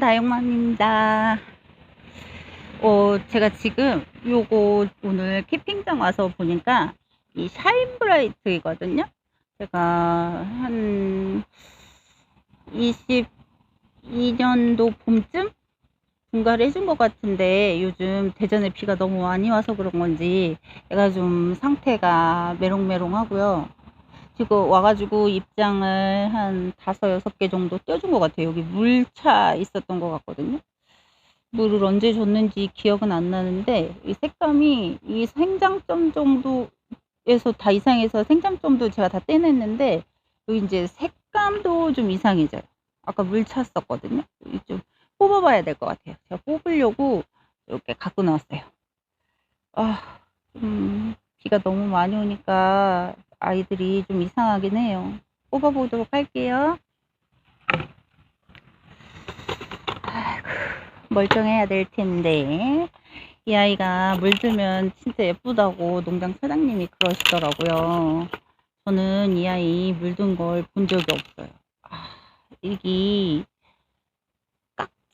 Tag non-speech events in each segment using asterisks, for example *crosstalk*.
다영맘입니다. 어, 제가 지금 요거 오늘 캠핑장 와서 보니까 이 샤인 브라이트 이거든요. 제가 한 22년도 봄쯤 분가를 해준 것 같은데 요즘 대전에 비가 너무 많이 와서 그런 건지 얘가 좀 상태가 메롱메롱 하고요. 지금 와가지고 입장을 한 다섯 여섯 개 정도 떼준 것 같아요. 여기 물차 있었던 것 같거든요. 물을 언제 줬는지 기억은 안 나는데 이 색감이 이 생장점 정도에서 다 이상해서 생장점도 제가 다 떼냈는데 여기 이제 색감도 좀 이상해져요. 아까 물 찼었거든요. 여기 좀 뽑아봐야 될 것 같아요. 제가 뽑으려고 이렇게 갖고 나왔어요. 아, 음, 비가 너무 많이 오니까 아이들이 좀 이상하긴 해요. 뽑아보도록 할게요. 아이고, 멀쩡해야 될 텐데. 이 아이가 물들면 진짜 예쁘다고 농장 사장님이 그러시더라고요. 저는 이 아이 물든 걸 본 적이 없어요. 아, 이게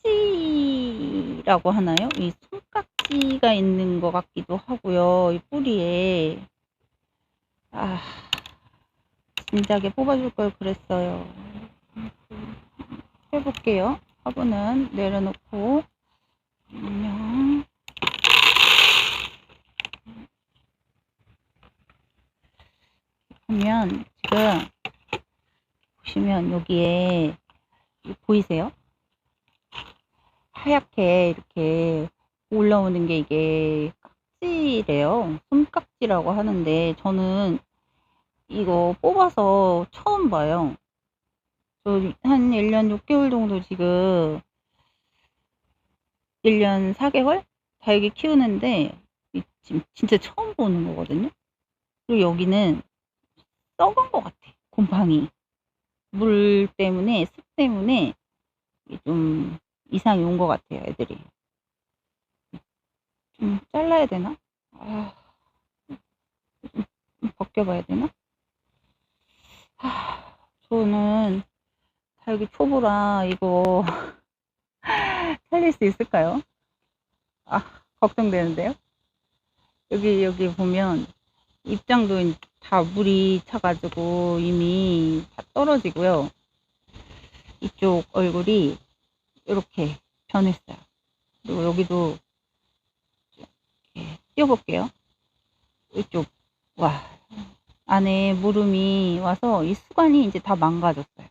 깍지라고 하나요? 이 손깍지가 있는 것 같기도 하고요. 이 뿌리에. 아, 진작에 뽑아줄 걸 그랬어요. 해볼게요. 화분은 내려놓고. 안녕. 보면, 지금, 보시면 여기에, 보이세요? 하얗게 이렇게 올라오는 게 이게 깍지래요. 손깍지라고 하는데 저는 이거 뽑아서 처음 봐요. 저 한 1년 6개월 정도 지금 1년 4개월? 달기 키우는데 지금 진짜 처음 보는 거거든요. 그리고 여기는 썩은 것 같아. 곰팡이. 물 때문에 습 때문에 좀 이상이 온 것 같아요, 애들이. 좀 잘라야 되나? 아, 좀 벗겨봐야 되나? 아, 저는 달기 초보라 이거 *laughs* 살릴 수 있을까요? 아, 걱정되는데요? 여기, 여기 보면 입장도 다 물이 차가지고 이미 다 떨어지고요. 이쪽 얼굴이 이렇게 변했어요. 그리고 여기도 띄워볼게요. 이쪽 와 안에 물음이 와서 이 수관이 이제 다 망가졌어요.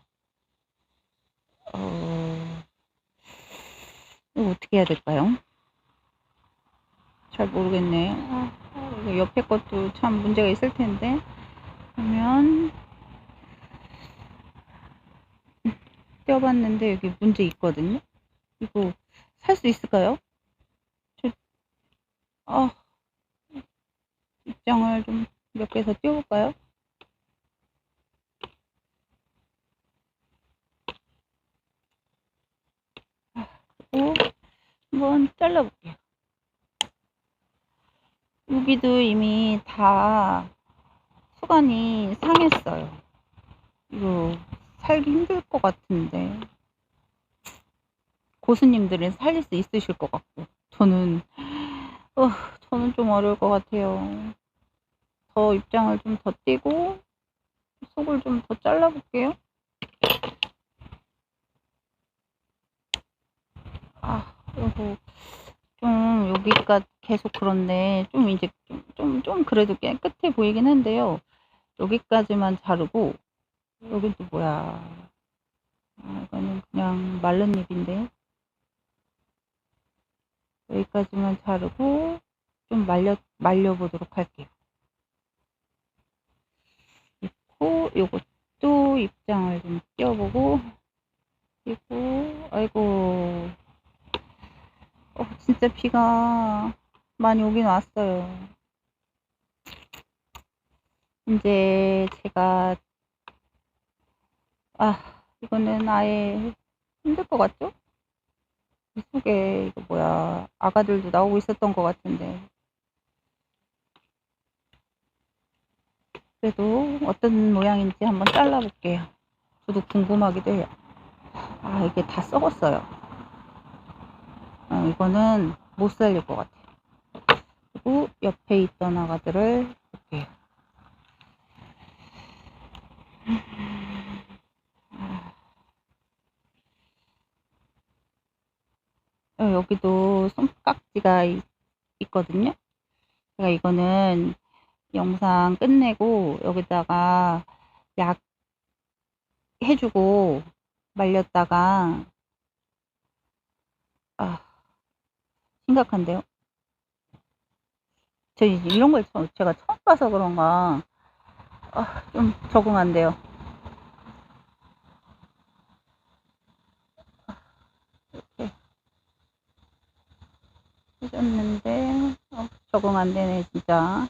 어, 이거 어떻게 해야 될까요? 잘 모르겠네요. 아, 옆에 것도 참 문제가 있을 텐데 그러면 떼어봤는데 여기 문제 있거든요. 이거 살 수 있을까요? 저, 아, 입장을 좀 몇 개 더 띄워볼까요? 아, 그리고 한번 잘라볼게요. 여기도 이미 다 수간이 상했어요. 이거 살기 힘들 것 같은데. 고수님들은 살릴 수 있으실 것 같고 저는 어, 저는 좀 어려울 것 같아요. 더 입장을 좀 더 띄고 속을 좀 더 잘라볼게요. 아, 그리고 좀 여기가 계속 그런데 좀 이제 좀, 좀, 좀 그래도 깨끗해 보이긴 한데요. 여기까지만 자르고 여긴 또 뭐야. 아, 이거는 그냥 마른 잎인데 여기까지만 자르고 좀 말려 말려 보도록 할게요. 그리고 요것도 입장을 좀 띄워보고 그리고 아이고 어 진짜 비가 많이 오긴 왔어요. 이제 제가 아 이거는 아예 힘들 것 같죠? 이 속에 이거 뭐야 아가들도 나오고 있었던 것 같은데 그래도 어떤 모양인지 한번 잘라 볼게요 저도 궁금하기도 해요 아 이게 다 썩었어요 이거는 못 살릴 것 같아요. 그리고 옆에 있던 아가들을 볼게요. 어, 여기도 손깍지가 있, 있거든요. 제가 이거는 영상 끝내고 여기다가 약 해주고 말렸다가 아 심각한데요. 저 이런 걸 처- 제가 처음 봐서 그런가 아, 좀 적응 안 돼요. 이렇게 해줬는데 어, 적응 안 되네 진짜.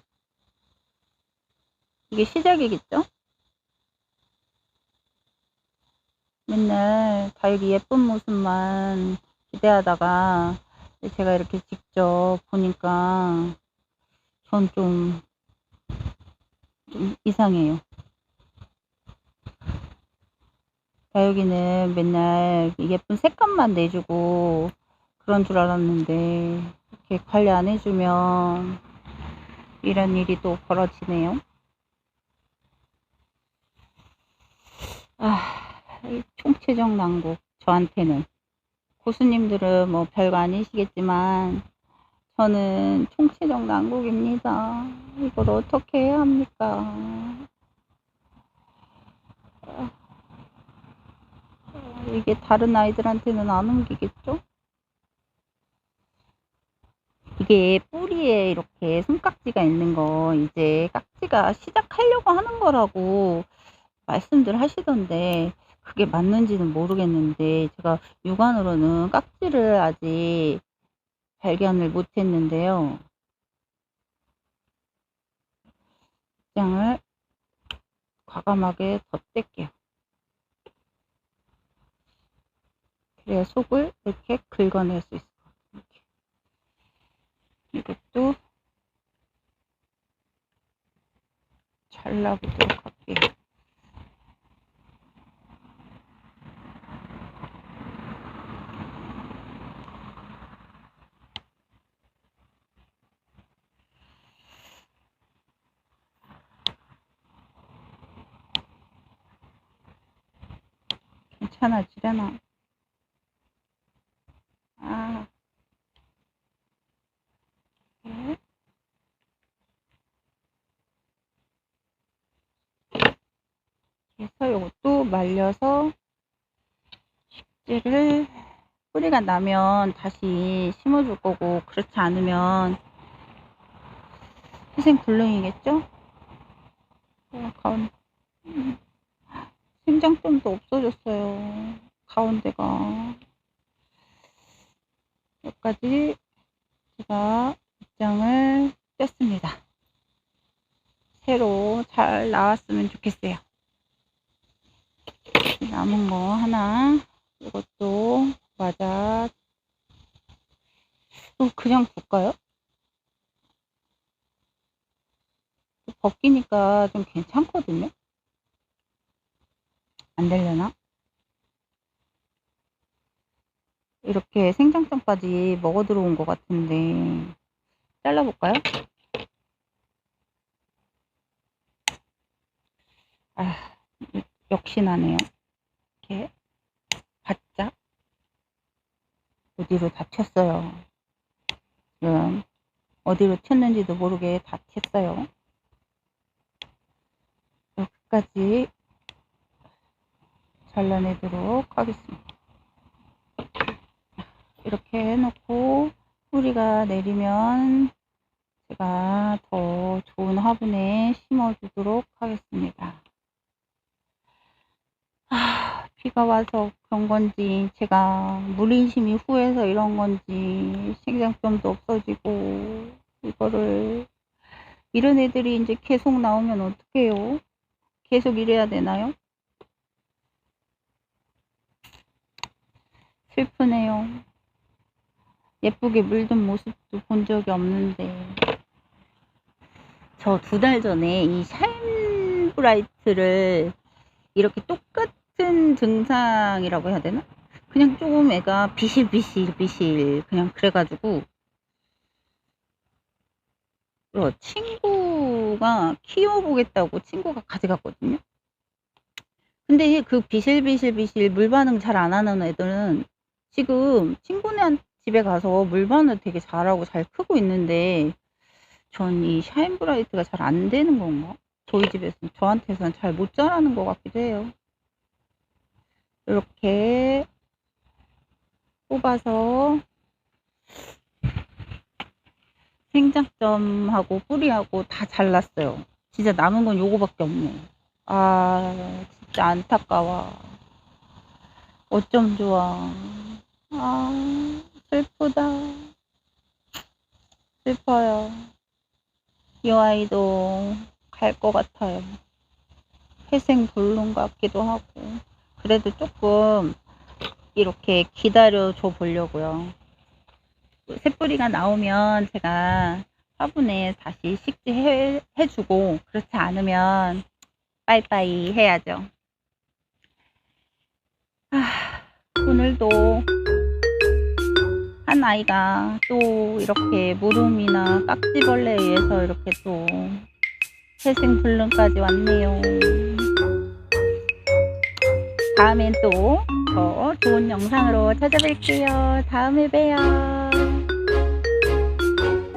이게 시작이겠죠? 맨날 다육이 예쁜 모습만 기대하다가 제가 이렇게 직접 보니까 전 좀, 좀 이상해요. 다육이는 맨날 예쁜 색감만 내주고 그런 줄 알았는데 이렇게 관리 안 해주면 이런 일이 또 벌어지네요. 아, 이 총체적 난국 저한테는 고수님들은 뭐 별거 아니시겠지만 저는 총체적 난국입니다. 이걸 어떻게 해야 합니까? 아, 이게 다른 아이들한테는 안 옮기겠죠? 이게 뿌리에 이렇게 손깍지가 있는 거 이제 깍지가 시작하려고 하는 거라고 말씀들 하시던데 그게 맞는지는 모르겠는데 제가 육안으로는 깍지를 아직 발견을 못했는데요. 입장을 과감하게 덧댈게요. 그래야 속을 이렇게 긁어낼 수 있을 것 같아요. 이것도 잘라보도록 할게요. 괜찮아지려나? 아. 네. 그래서 이것도 말려서 식재를 뿌리가 나면 다시 심어줄 거고 그렇지 않으면 희생불능이겠죠? 어, 가운 음. 생장점도 없어졌어요. 가운데가. 여기까지 제가 입장을 뗐습니다. 새로 잘 나왔으면 좋겠어요. 남은 거 하나, 이것도 맞아. 또 그냥 볼까요? 벗기니까 좀 괜찮거든요. 안 되려나? 이렇게 생장점까지 먹어 들어온 것 같은데 잘라볼까요? 아, 역시 나네요. 이렇게 바짝 어디로 다 튀었어요. 지금 어디로 튀었는지도 모르게 다 튀었어요. 여기까지 잘라내도록 하겠습니다. 이렇게 해놓고 뿌리가 내리면 제가 더 좋은 화분에 심어주도록 하겠습니다. 아, 비가 와서 그런 건지 제가 물인심이 후해서 이런 건지 생장점도 없어지고 이거를 이런 애들이 이제 계속 나오면 어떡해요? 계속 이래야 되나요? 슬프네요. 예쁘게 물든 모습도 본 적이 없는데. 저 두 달 전에 이 샤인 브라이트를 이렇게 똑같은 증상이라고 해야 되나? 그냥 조금 애가 비실비실비실 그냥 그래가지고 어, 친구가 키워보겠다고 친구가 가져갔거든요. 근데 그 비실비실비실 물 반응 잘 안 하는 애들은 지금 친구네 집에 가서 물 반응 되게 잘하고 잘 크고 있는데 전 이 샤인브라이트가 잘 안 되는 건가? 저희 집에서는 저한테서는 잘 못 자라는 것 같기도 해요. 이렇게 뽑아서 생장점하고 뿌리하고 다 잘랐어요. 진짜 남은 건 요거밖에 없네. 아, 진짜 안타까워. 어쩜 좋아. 아, 슬프다. 슬퍼요. 이 아이도 갈 것 같아요. 회생 불능 같기도 하고. 그래도 조금 이렇게 기다려 줘 보려고요. 새뿌리가 나오면 제가 화분에 다시 식지 해, 해주고 그렇지 않으면 빠이빠이 해야죠. 아, 오늘도 한 아이가 또 이렇게 무름이나 깍지벌레에 의해서 이렇게 또 회생 불능까지 왔네요. 다음엔 또 더 좋은 영상으로 찾아뵐게요. 다음에 봬요.